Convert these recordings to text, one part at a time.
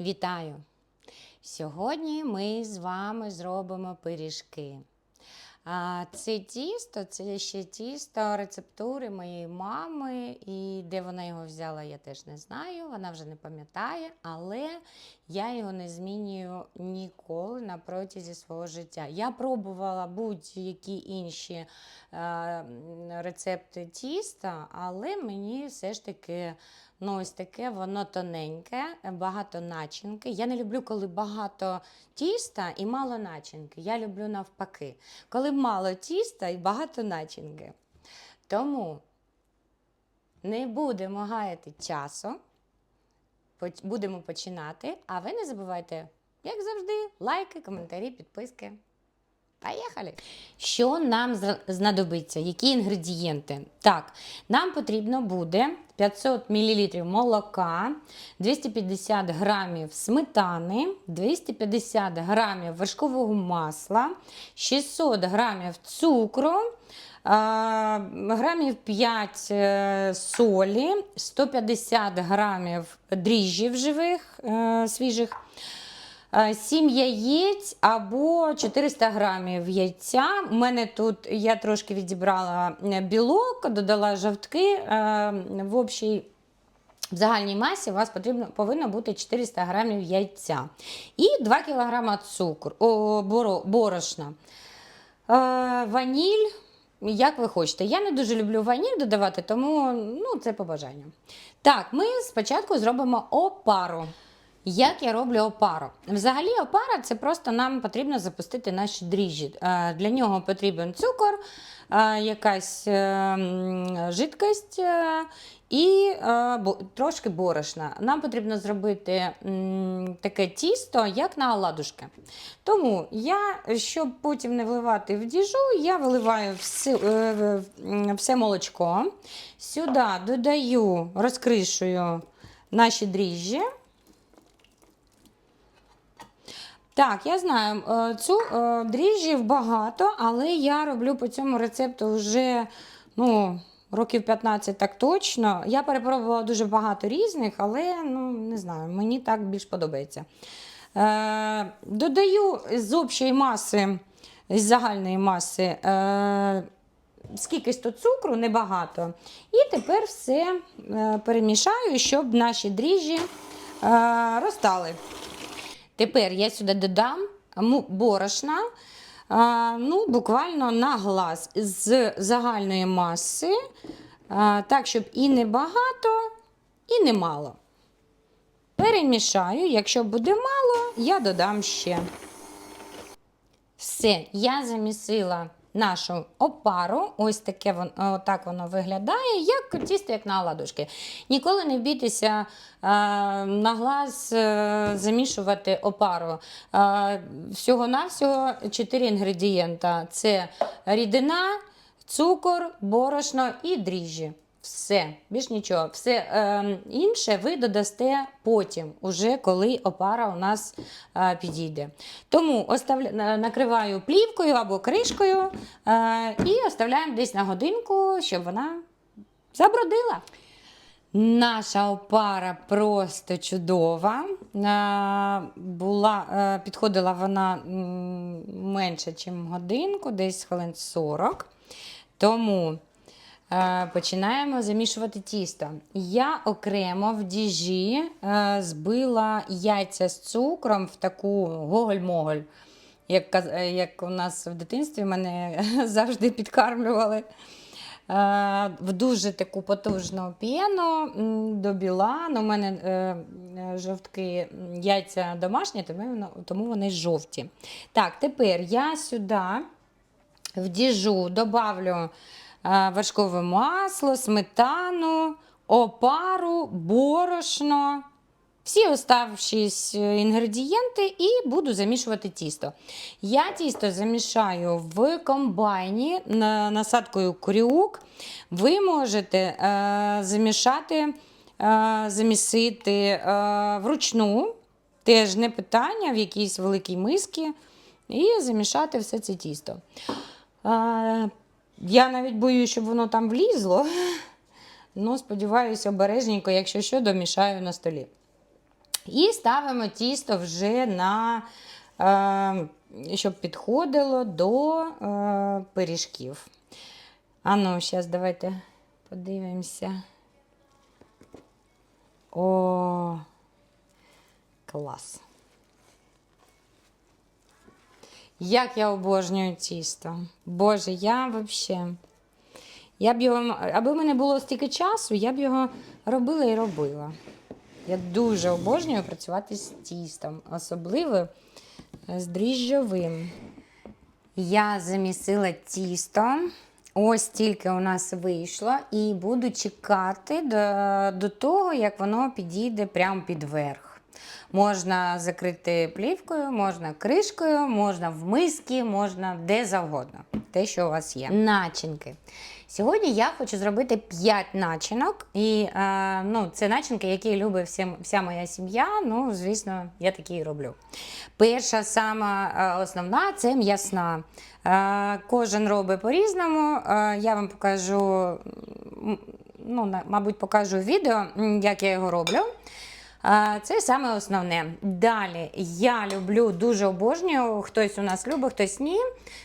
Вітаю! Сьогодні ми з вами зробимо пиріжки. А це тісто, це ще тісто рецептури моєї мами, і де вона його взяла, я теж не знаю. Вона вже не пам'ятає, але я його не змінюю ніколи на протязі свого життя. Я пробувала будь-які інші е, рецепти тіста, але мені все ж таки ну, ось таке воно тоненьке, багато начинки. Я не люблю, коли багато тіста і мало начинки. Я люблю навпаки, коли мало тіста і багато начинки. Тому не будемо гаяти часу. Будемо починати. А ви не забувайте, як завжди, лайки, коментарі, підписки. Поїхали! Що нам знадобиться? Які інгредієнти? Так, нам потрібно буде 500 мл молока, 250 грамів сметани, 250 грамів вершкового масла, 600 грамів цукру, грамів 5 е, солі, 150 грамів дріжджів живих, е, свіжих. 7 яєць або 400 грамів яйця. У мене тут я трошки відібрала е, білок, додала жовтки. е, В общій в загальній масі у вас потрібно, повинно бути 400 грамів яйця і 2 кг цукру, борошна. Е, ваніль, як ви хочете. Я не дуже люблю ваніль додавати, тому ну, це по бажанню. Так, ми спочатку зробимо опару. Як я роблю опару? Взагалі, опара це просто нам потрібно запустити наші дріжджі. Е, Для нього потрібен цукор, е, якась е, е, і трошки борошна. Нам потрібно зробити таке тісто, як на оладушки. Тому я, щоб потім не вливати в діжу, я виливаю все, все молочко. Сюди додаю, розкришую наші дріжджі. Так, я знаю, е, цю е, дріжджів багато, але я роблю по цьому рецепту вже ну, років 15 так точно. Я перепробувала дуже багато різних, але ну, не знаю, мені так більш подобається. Е, додаю з общої маси, з загальної маси. Скількись то цукру, небагато. І тепер все перемішаю, щоб наші дріжджі розтали. Тепер я сюди додам борошна, ну, буквально на глаз з загальної маси, так, щоб і не багато, і не мало. Перемішаю, якщо буде мало, я додам ще. Все, я замісила нашу опару. Ось таке воно так воно виглядає, як тісто, як на оладушки. Ніколи не бійтеся е, на глаз е, замішувати опару. Е, всього-навсього 4 інгредієнта: це рідина, цукор, борошно і дріжджі. Все, більш нічого. Все е, інше ви додасте потім, уже коли опара у нас е, підійде. Тому оставля... накриваю плівкою або кришкою е, і оставляємо десь на годинку, щоб вона забродила. Наша опара просто чудова. Е, Була, е, підходила вона менше, ніж годинку, десь хвилин 40. Тому починаємо замішувати тісто. Я окремо в діжі е, збила яйця з цукром в таку гоголь-моголь. Як, е, як у нас в дитинстві мене завжди підкармлювали. Е, В дуже таку потужну п'єну м, до біла. Ну, у мене е, е, жовтки яйця домашні, тому, вони жовті. Так, тепер я сюди в діжу добавлю е, вершкове масло, сметану, опару, борошно. Всі оставшись е, інгредієнти і буду замішувати тісто. Я тісто замішаю в комбайні насадкою крюк. Ви можете е, замішати, е, замісити е, вручну, теж не питання, в якійсь великій мисці, і замішати все це тісто. Я навіть боюсь, щоб воно там влізло. Ну, сподіваюся, обережненько, якщо що, домішаю на столі. І ставимо тісто вже на, е, щоб підходило до е, пиріжків. А ну, зараз давайте подивимося. О, клас. Як я обожнюю тісто. Боже, я взагалі. Я б його, аби в мене було стільки часу, я б його робила і робила. Я дуже обожнюю працювати з тістом, особливо з дріжджовим. Я замісила тісто. Ось тільки у нас вийшло, і буду чекати до, до того, як воно підійде прямо під верх. Можна закрити плівкою, можна кришкою, можна в миски, можна де завгодно. Те, що у вас є. Начинки. Сьогодні я хочу зробити 5 начинок. І е, ну, це начинки, які любить всім, вся моя сім'я. Ну, звісно, я такі і роблю. Перша сама е, основна це м'ясна. Е, кожен робить по-різному. Е, я вам покажу, ну, мабуть, покажу відео, як я його роблю. Це саме основне. Далі я люблю, дуже обожнюю. Хтось у нас любить, хтось ні.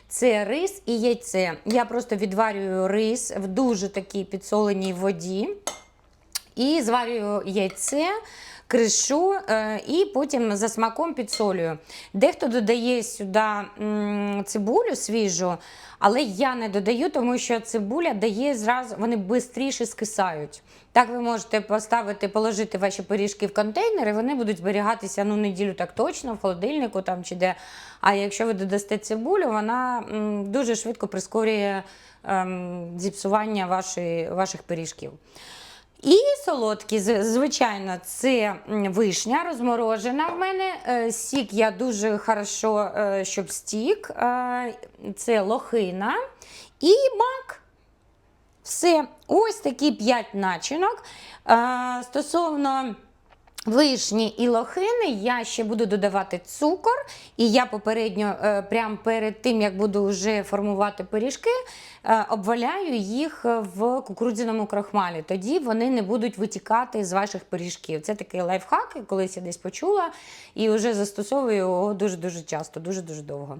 Це рис і яйце. Я просто відварюю рис в дуже такій підсоленій воді. І зварюю яйце, кришу е, і потім за смаком підсолюю. Дехто додає сюди цибулю свіжу, але я не додаю, тому що цибуля дає зразу, вони швидше скисають. Так ви можете поставити, положити ваші пиріжки в контейнер, і вони будуть зберігатися ну, неділю так точно, в холодильнику там чи де. А якщо ви додасте цибулю, вона дуже швидко прискорює ем, зіпсування вашої, ваших пиріжків. І солодкі, звичайно, це вишня розморожена в мене. Е, Сік я дуже хорошо, е, щоб стік. Е, Це лохина і мак. Все, ось такі 5 начинок. Стосовно вишні і лохини, я ще буду додавати цукор. І я попередньо, е, прямо перед тим, як буду вже формувати пиріжки, е, обваляю їх в кукурудзяному крахмалі. Тоді вони не будуть витікати з ваших пиріжків. Це такий лайфхак, я колись я десь почула, і вже застосовую його дуже-дуже часто, дуже-дуже довго.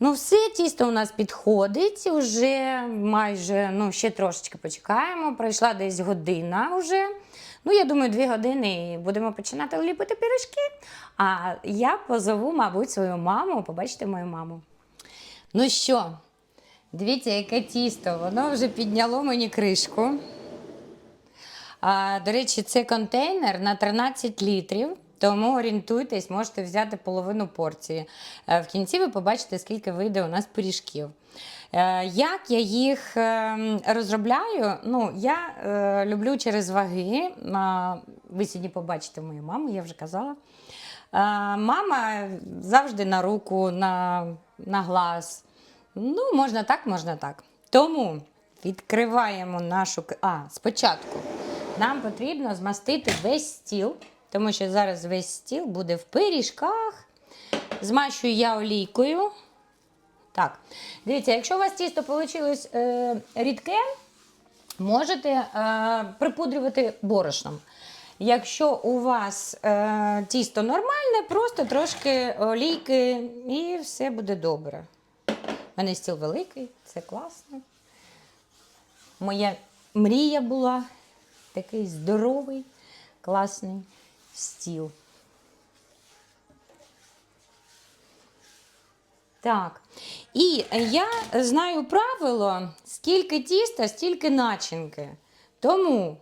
Ну, все, тісто у нас підходить, вже майже, ну, ще трошечки почекаємо. Пройшла десь година вже. Ну, я думаю, дві години і будемо починати ліпити пиріжки. А я позову, мабуть, свою маму, побачите мою маму. Ну що, дивіться, яке тісто, воно вже підняло мені кришку. А, до речі, це контейнер на 13 літрів. Тому орієнтуйтесь, можете взяти половину порції. Е, В кінці ви побачите, скільки вийде у нас пиріжків. Е, Як я їх ем, розробляю? Ну, я е, люблю через ваги. Ви сьогодні побачите мою маму, я вже казала. Мама завжди на руку, на, на глаз. Ну, можна так, можна так. Тому відкриваємо нашу. А, спочатку нам потрібно змастити весь стіл, тому що зараз весь стіл буде в пиріжках. Змащую я олійкою. Так, дивіться, якщо у вас тісто вийшло е, рідке, можете е, припудрювати борошном. Якщо у вас е, тісто нормальне, просто трошки олійки і все буде добре. У мене стіл великий, це класно. Моя мрія була такий здоровий, класний стіл. Так. І я знаю правило, скільки тіста, стільки начинки. Тому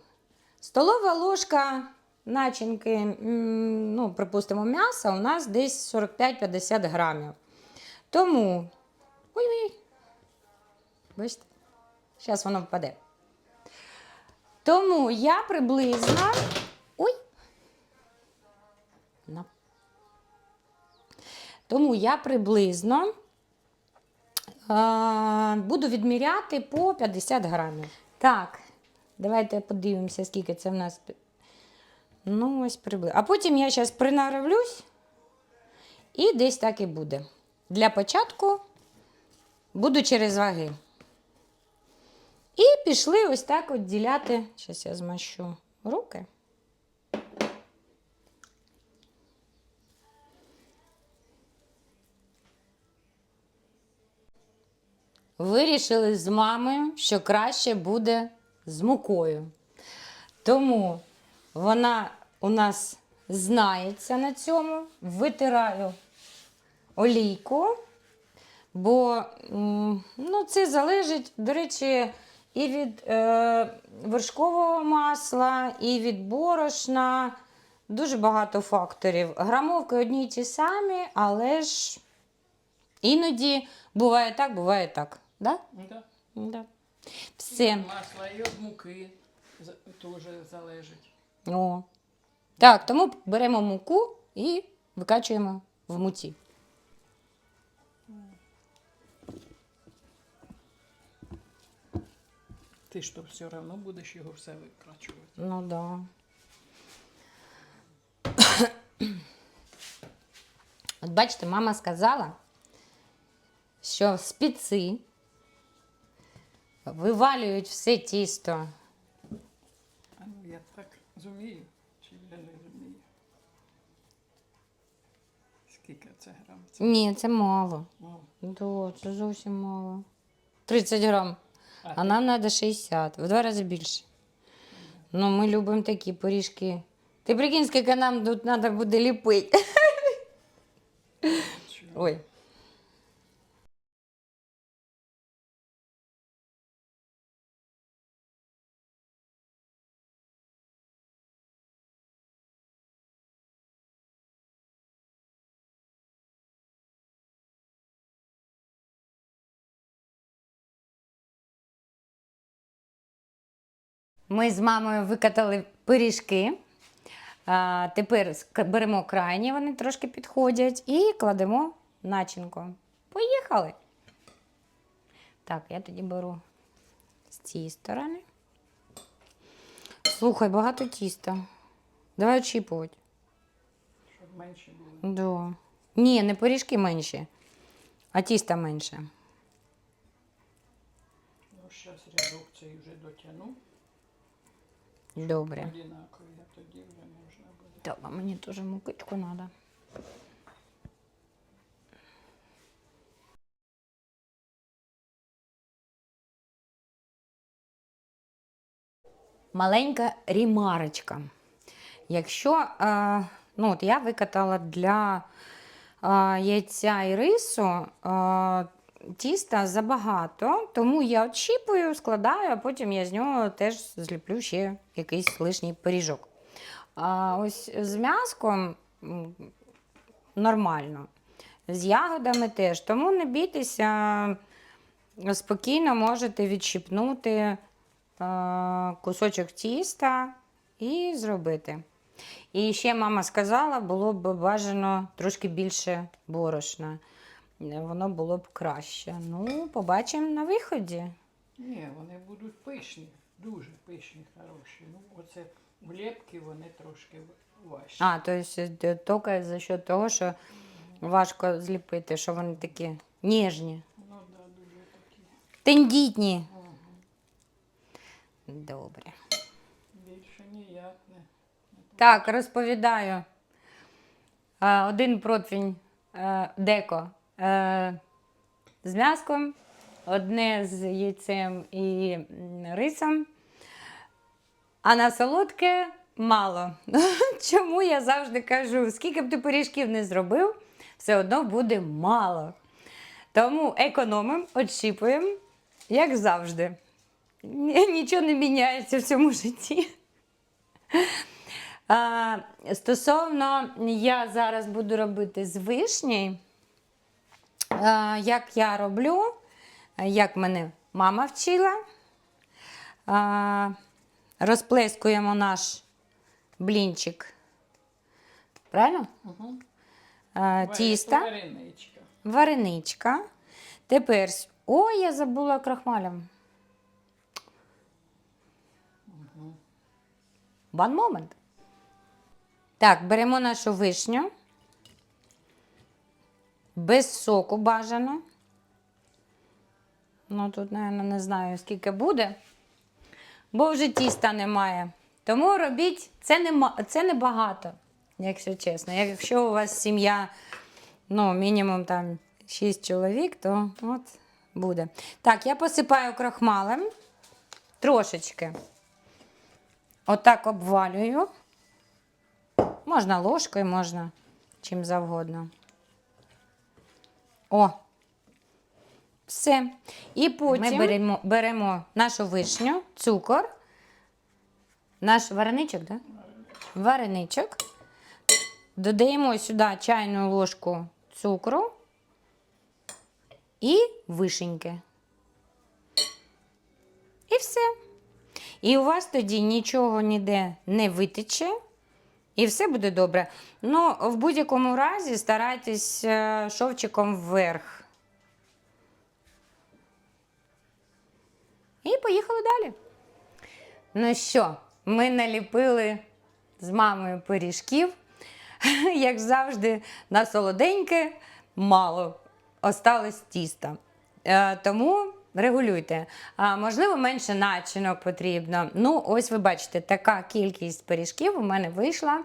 столова ложка начинки, ну, припустимо, м'яса у нас десь 45-50 грамів. Тому. Ой-ой. Бачите? Зараз воно впаде. Тому я приблизно. Тому я приблизно е, буду відміряти по 50 грамів. Так, давайте подивимося, скільки це в нас. Ну, ось приблизно. А потім я зараз принаравлюсь і десь так і буде. Для початку буду через ваги. І пішли ось так от діляти. Зараз я змащу руки. Вирішили з мамою, що краще буде з мукою. Тому вона у нас знається на цьому. Витираю олійку, бо ну, це залежить, до речі, і від е, вершкового масла, і від борошна. Дуже багато факторів. Грамовки одні й ті самі, але ж іноді буває так, буває так. Да? Да. Да. Все. Масла і від муки теж залежить. О. Так, тому беремо муку і викачуємо в муці. Ти ж то все одно будеш його все викрачувати. Ну да. От бачите, мама сказала, що спіци вивалюють все тісто. А ну я так зумію, чи я не зумію. Скільки це грам? Це Ні, це мало. мало. Да, це зовсім мало. 30 грам. А А нам треба 60, в два рази більше. Ну, ми любимо такі пиріжки. Ти прикинь, скільки нам тут треба буде ліпити. Чого? Ой. Ми з мамою викатали пиріжки. А, тепер беремо крайні, вони трошки підходять, і кладемо начинку. Поїхали. Так, я тоді беру з цієї сторони. Слухай, багато тіста. Давай очіпувати. Щоб менше було. Да. Ні, не пиріжки менші, а тіста менше. Ну, зараз рядок цей вже дотягну. Добре. Одинаковий, а тоді вже можна буде. Так, а мені теж мукичку треба. Маленька рімарочка. Якщо е, ну, от я викатала для е, яйця і рису е, тіста забагато, тому я очіпую, складаю, а потім я з нього теж зліплю ще якийсь лишній пиріжок. А ось з м'яском м, нормально. З ягодами теж. Тому не бійтеся, спокійно можете відщипнути е, кусочок тіста і зробити. І ще мама сказала, було б бажано трошки більше борошна. Е, Воно було б краще. Ну, побачимо на виході. Ні, вони будуть пишні, дуже пишні, хороші. Ну, оце влєпки вони трошки важчі. А, то есть е, тільки за счет того, що важко зліпити, що вони такі ніжні, Ну, да, дуже такі. тендітні. Ага. Добре. Більше ніяк не. Так, розповідаю. Е, Один противень деко е, з м'яском, одне з яйцем і рисом. А на солодке мало. Чому я завжди кажу, скільки б ти пиріжків не зробив, все одно буде мало. Тому економимо, отщіпуємо, як завжди. Нічого не міняється в цьому житті. А, стосовно, я зараз буду робити з вишні. А, як я роблю, як мене мама вчила. Розплескуємо наш блінчик. Правильно? Угу. Тіста, Вареничка. вареничка. Тепер. Ой, я забула крахмалем. One moment. Так, беремо нашу вишню. Без соку бажано. Ну, тут, мабуть, не знаю, скільки буде, бо вже тіста немає. Тому робіть це не, це не багато, якщо чесно. Якщо у вас сім'я, ну, мінімум там 6 чоловік, то от буде. Так, я посипаю крахмалем трошечки. Отак обвалюю. Можна ложкою, можна чим завгодно. О, все. І потім ми беремо, беремо нашу вишню, цукор, наш вареничок? Да? Вареничок. Додаємо сюди чайну ложку цукру і вишеньки. І все. І у вас тоді нічого ніде не витече, і все буде добре. Ну, в будь-якому разі старайтесь е, шовчиком вверх. І поїхали далі. Ну що, ми наліпили з мамою пиріжків. Як завжди, на солоденьке мало. Осталось тіста. Е, тому регулюйте. А, можливо, менше начинок потрібно. Ну, ось ви бачите, така кількість пиріжків у мене вийшла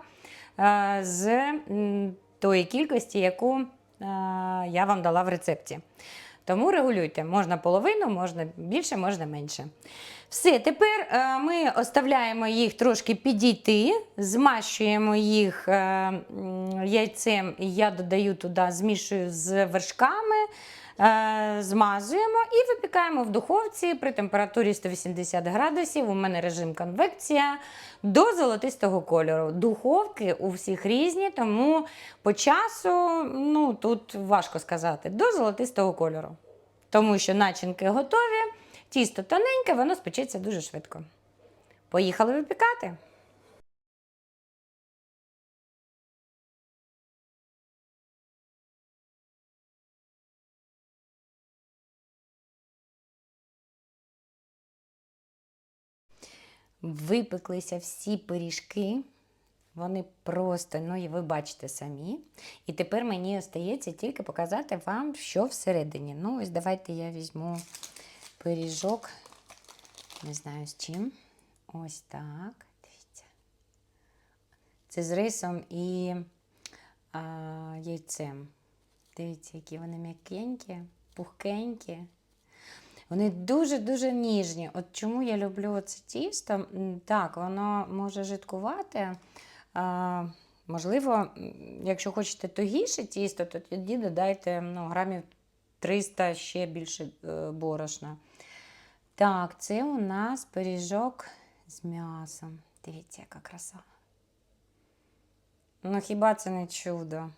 е, з тої кількості, яку е, я вам дала в рецепті. Тому регулюйте. Можна половину, можна більше, можна менше. Все, тепер е, ми оставляємо їх трошки підійти, змащуємо їх яйцем, я додаю туди, змішую з вершками, змазуємо і випікаємо в духовці при температурі 180 градусів. У мене режим конвекція до золотистого кольору. Духовки у всіх різні, тому по часу ну, тут важко сказати, до золотистого кольору. Тому що начинки готові, тісто тоненьке, воно спечеться дуже швидко. Поїхали випікати. Випеклися всі пиріжки. Вони просто, ну і ви бачите самі. І тепер мені остається тільки показати вам, що всередині. Ну, ось давайте я візьму пиріжок, не знаю з чим. Ось так. Дивіться. Це з рисом і а, яйцем. Дивіться, які вони м'якенькі, пухкенькі. Вони дуже-дуже ніжні. От чому я люблю це тісто? Так, воно може жидкувати. А, можливо, якщо хочете тугіше тісто, то тоді додайте ну, грамів 300 ще більше е, борошна. Так, це у нас пиріжок з м'ясом. Дивіться, яка краса. Ну, хіба це не чудо?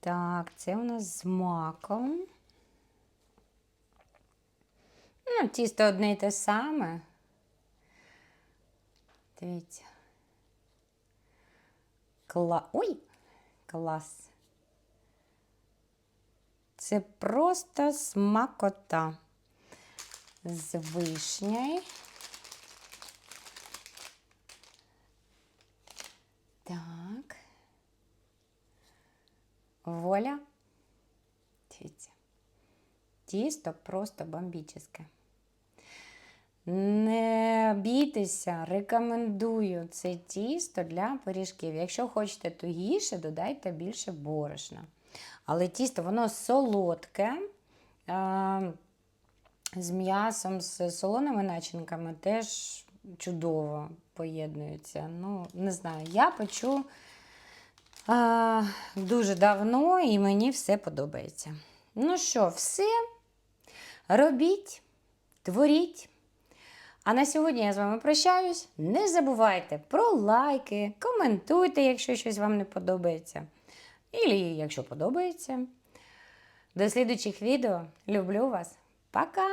Так, це у нас з маком. Ну, тісто одне й те саме. Дивіться. Кла... Ой, клас. Це просто смакота з вишнею. Так. Воля. Дивіться. Тісто просто бомбічне. Не бійтеся, рекомендую це тісто для пиріжків. Якщо хочете тугіше, додайте більше борошна. Але тісто воно солодке, з м'ясом, з солоними начинками теж чудово поєднується. Ну, не знаю, я печу а, дуже давно і мені все подобається. Ну що, все. Робіть, творіть. А на сьогодні я з вами прощаюсь. Не забувайте про лайки, коментуйте, якщо щось вам не подобається. І якщо подобається. До слідучих відео. Люблю вас. Пока!